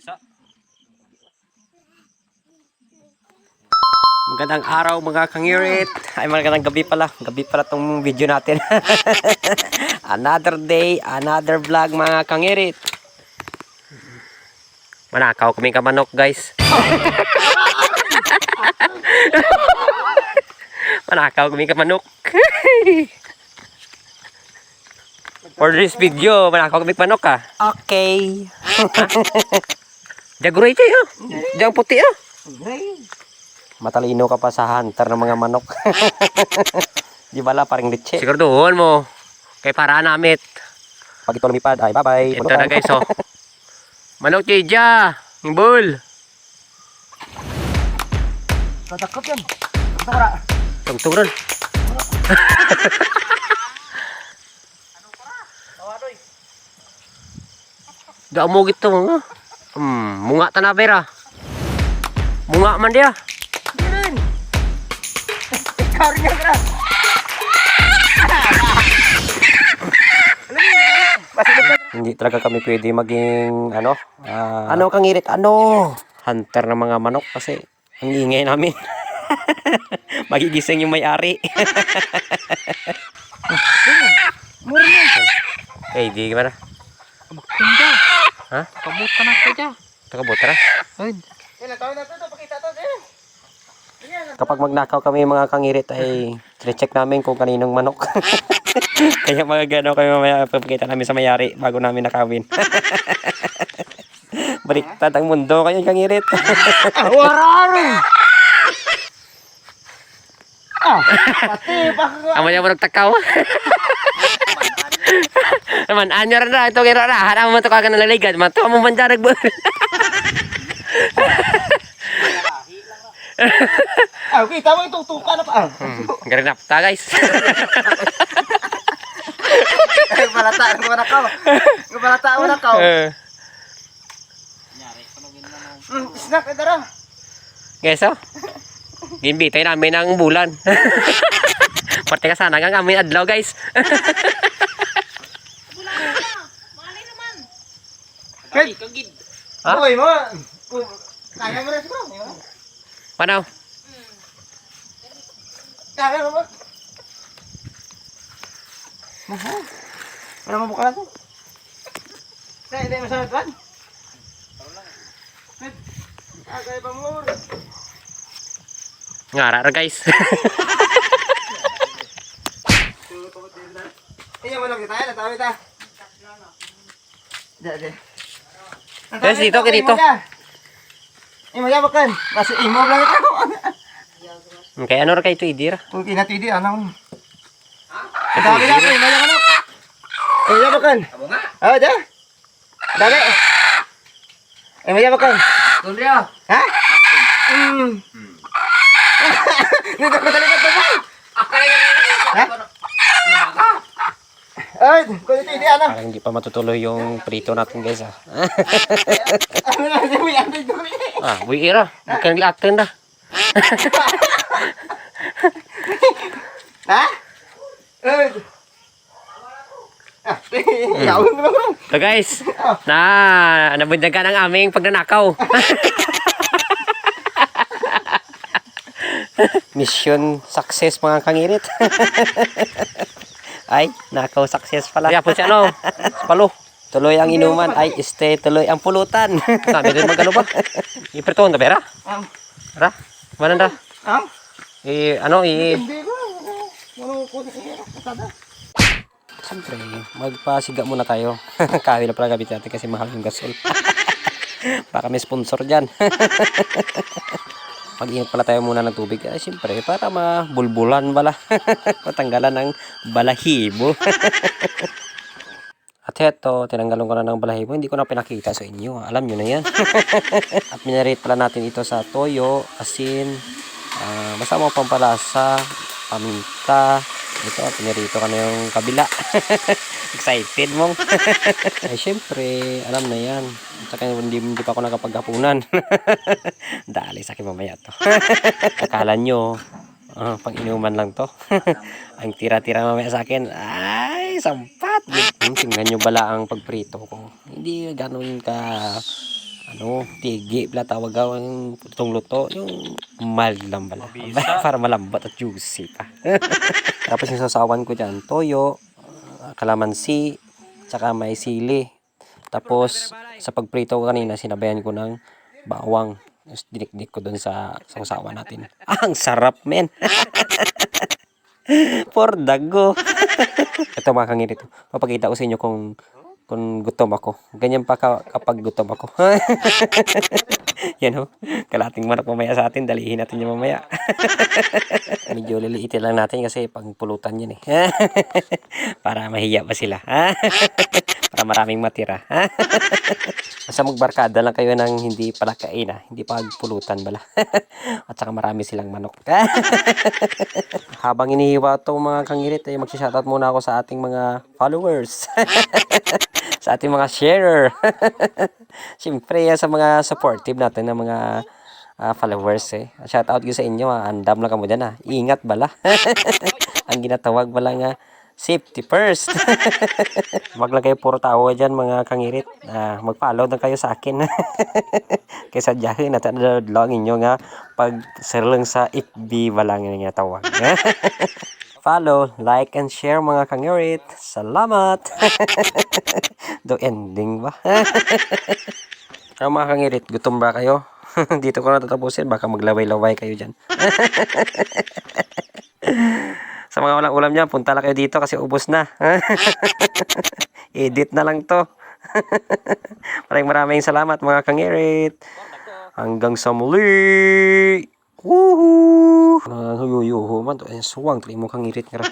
Isa. Magandang araw mga kangirit. Ay magandang gabi pala. Gabi pala tong video natin. another day, another vlog mga kangirit. Manakaw kaming kamanok guys. Manakaw kaming kamanok. For this video, manakaw kaming manok ka. Okay. Jaguray tayo. Diyan puti ah. Matalino ka pa sa hunter ng mga manok. Di bala paring litse. Siguraduhan mo. Kay para namit. Pag ito lumipad, ay bye-bye. Ito na guys oh. Manok tija. Imbul. Tatakot yan. Ito kara. Tugturan. Da mo gito mga. Hmm, munga ta na pera. Munga man dia. Yan. Ikaw rin kara. Hindi talaga kami pwede maging ano, ah, ano kang irit, ano, hunter ng mga manok kasi ang ingay namin. Magigising yung may-ari. Mura na. eh, di ka na. Magtinda. Ha? Kamot ka na ka dyan. Takabot. Ay. Taon na. Yan. Kapag magnakaw kami mga kangirit ay check namin kung kaninong manok. Kaya mga gano kami mamaya papakita namin sa mayari bago namin nakawin. Baliktad ang mundo kayo kangirit. Ah, wara Ah, pati Amo niya mo nagtakaw. Naman, anyo rin na. Ito kira na. Hana mo ito kagan nalaligad. Mato mo man dyan nagbul. Ah, kita mo itong tuka na pa. Ah. Garinap ta guys. Ay, balata. Ang manakaw. Ang balata ang manakaw. Eh, Hmm, snack, ito ra. guys oh. Gimbitay namin ang bulan. Parte ka sana nga amin adlaw guys. Kay, Ha? Uy, mo. Uy, Kaya mo rin siguro. di ba? Panaw. Kaya mo ba? Mahal. Ano mo buka na to? Kaya hindi masalat ba? Ah, kaya pa mo. Ngara ra guys. Iya mo lang kita, natawi ta. Di, di. Guys, dito, kaya dito. Imo ya makan. Basta imo lang ito. Kaya ano ra kay ito idir? Kung kinatidi, anong... Dami na, imo ya manok. Imo ya makan. Amo nga. Ah, da. Dami. Imo ya makan. Tulya. Ha? Hmm. Dito ko talaga ba? Ha? Ay, kung hindi ano. Parang hindi pa matutuloy yung prito natin guys ah. Ano na, hindi mo yan dito. ah, buy ira. Bukan laten dah. Ha? Ay. Ah. So guys, na nabundagan ang aming pagnanakaw. Mission success mga kangirit. ay, nakaw success pala. Kaya po siya no, palo. Tuloy ang inuman, ay stay tuloy ang pulutan. Sabi din magano ba? Iperton ta pera? Um, Ra? Manan ra? um, I ano i hindi ko. Ano? Siyempre, magpasiga muna tayo. Kawi na pala gamit natin kasi mahal yung gasol. Baka may sponsor dyan. Mag-ingat pala tayo muna ng tubig. Ay, siyempre, para mabulbulan bala. Matanggalan ng balahibo. At eto, tinanggalan ko na ng balahibo. Hindi ko na pinakita sa inyo. Alam nyo na yan. At minarate pala natin ito sa toyo, asin, ah, masama pampalasa, paminta. Ito, pinirito ka na yung kabila. Excited mo. Ay, syempre, alam na yan. At saka hindi, hindi pa ako nakapaghapunan. Dali sa akin mamaya to. Akala nyo, ah, pang inuman lang to. ang tira-tira mamaya sa akin, ay, sampat. Hmm, tingnan nyo bala ang pagprito ko. Hindi ganun ka ano, tigi pala tawag ang itong luto, yung mild lang pala. Para malambot at juicy pa. Tapos yung sasawan ko dyan, toyo, kalamansi, tsaka may sili. Tapos, sa pagprito ko kanina, sinabayan ko ng bawang. Tapos dinikdik ko dun sa sausawan natin. ang sarap, men! For dago. Ito mga kangirito. Papakita ko sa inyo kung kung gutom ako. Ganyan pa ka, kapag gutom ako. Yan ho. Kalating manok mamaya sa atin. Dalihin natin yung mamaya. Medyo liliitin lang natin kasi pangpulutan yan eh. Para mahiya pa sila. Para maraming matira. Basta magbarkada lang kayo ng hindi palakain ah. Hindi pagpulutan bala. At saka marami silang manok. Habang inihiwa to mga kangirit, eh, magsishoutout muna ako sa ating mga followers. Sa ating mga sharer. Siyempre, yan sa mga supportive natin ng mga ah, followers eh. Shoutout ko sa inyo, ah. andam lang kamo dyan ah. Ingat bala. Ang ginatawag bala nga, safety first. Wag lang kayo puro tawa dyan mga kangirit. Ah, mag-follow na kayo sa akin. Kaysa ano lang inyo nga pag lang sa FB walang nga tawag. Follow, like, and share mga kangirit. Salamat! Do ending ba? Ano mga kangirit, gutom ba kayo? Dito ko na tatapusin, baka maglaway-laway kayo dyan. Sa mga walang ulam dyan, punta lang kayo dito kasi ubos na. Edit na lang to. maraming maraming salamat mga kangirit. Hanggang sa muli. Woohoo! Ang huyuyuho man to. Suwang tuloy mo kangirit nga. ra.